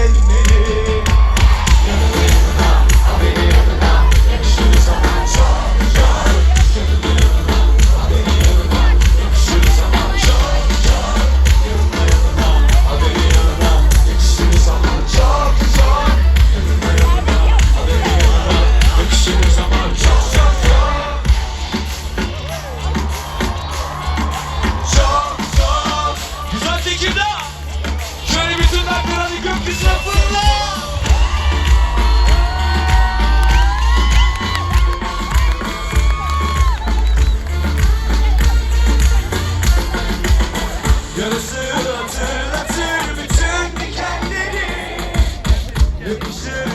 hand. Yarısı hatırlatır bütün dikenleri. Yakışır.